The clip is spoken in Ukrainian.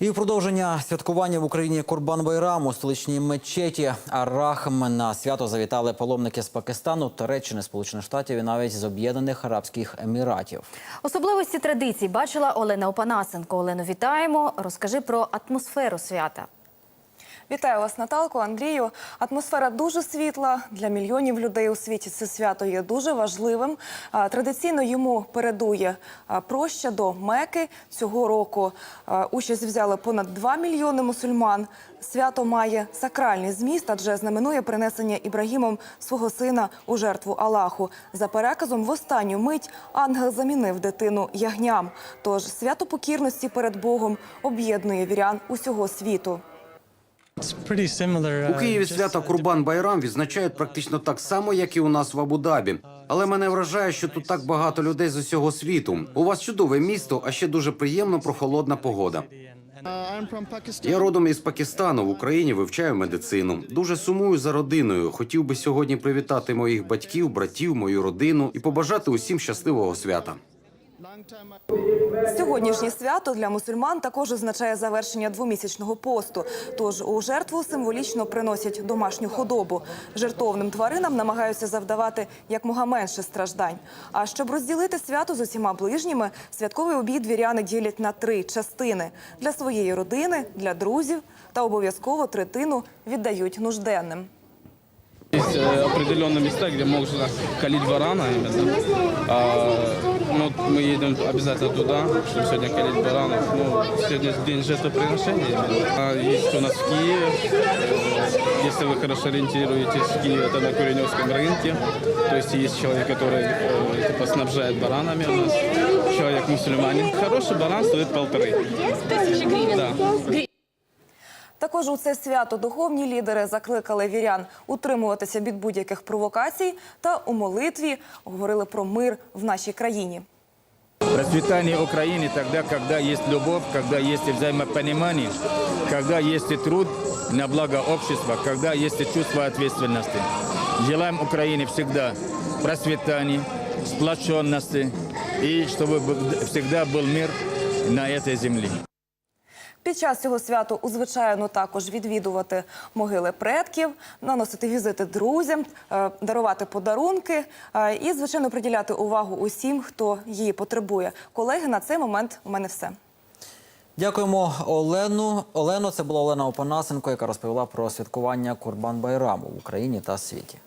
І в продовження святкування в Україні Курбан Байрам у столичній мечеті Арахм на свято завітали паломники з Пакистану, Туреччини, Сполучених Штатів і навіть з Об'єднаних Арабських Еміратів. Особливості традицій бачила Олена Опанасенко. Олено, вітаємо. Розкажи про атмосферу свята. Вітаю вас, Наталко, Андрію. Атмосфера дуже світла для мільйонів людей у світі. Це свято є дуже важливим. Традиційно йому передує проща до Меки. Цього року участь взяли понад 2 мільйони мусульман. Свято має сакральний зміст, адже знаменує принесення Ібрагімом свого сина у жертву Аллаху. За переказом, в останню мить ангел замінив дитину ягням. Тож свято покірності перед Богом об'єднує вірян усього світу. У Києві свято Курбан Байрам відзначають практично так само, як і у нас в Абу-Дабі. Але мене вражає, що тут так багато людей з усього світу. У вас чудове місто, а ще дуже приємно прохолодна погода. Я родом із Пакистану в Україні вивчаю медицину. Дуже сумую за родиною. Хотів би сьогодні привітати моїх батьків, братів, мою родину і побажати усім щасливого свята. Сьогоднішнє свято для мусульман також означає завершення двомісячного посту. Тож у жертву символічно приносять домашню худобу. Жертовним тваринам намагаються завдавати якмога менше страждань. А щоб розділити свято з усіма ближніми, святковий обід віряни ділять на три частини для своєї родини, для друзів та обов'язково третину віддають нужденним. Есть э, определенные места, где можно калить барана именно. А, ну, мы едем обязательно туда, чтобы сегодня калить баранов. Ну, сегодня день жертвоприношения. именно. А, есть у нас в Киеве. Э, Если вы хорошо ориентируетесь, в Киеве это на Куреневском рынке. То есть есть человек, который э, типа, снабжает баранами у нас. Человек мусульманин. Хороший баран стоит полторы. Тысячи гривен. Да. Також у це свято духовні лідери закликали вірян утримуватися від будь-яких провокацій та у молитві говорили про мир в нашій країні. Процветание Украины тогда, когда есть любовь, когда есть и взаимопонимание, когда есть и труд на благо общества, когда есть и чувство ответственности. Желаем Украине всегда процветания, сплоченности и чтобы б- всегда был мир на этой земле. Під час цього святу узвичайно також відвідувати могили предків, наносити візити друзям, е, дарувати подарунки е, і, звичайно, приділяти увагу усім, хто її потребує. Колеги, на цей момент у мене все. Дякуємо Олену. Олено, це була Олена Опанасенко, яка розповіла про святкування Курбан Байраму в Україні та світі.